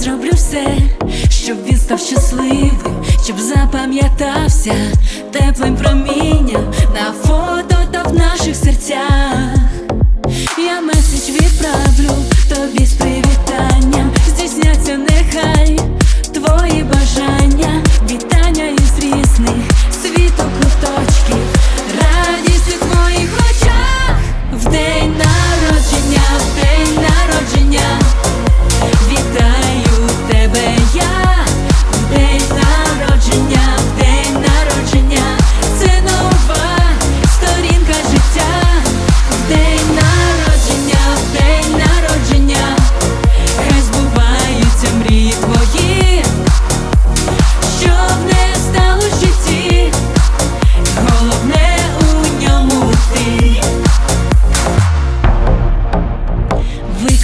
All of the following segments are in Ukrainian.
зроблю все, щоб він став щасливий, щоб запам'ятався теплим промінням на фото та в наших серцях. Я меседж відправлю тобі з привітанням, здійсняться нехай.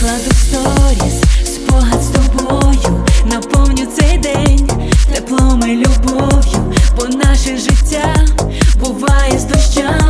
Викладу сторіс спогад з тобою, наповню цей день теплом і любов'ю, бо наше життя буває з дощами.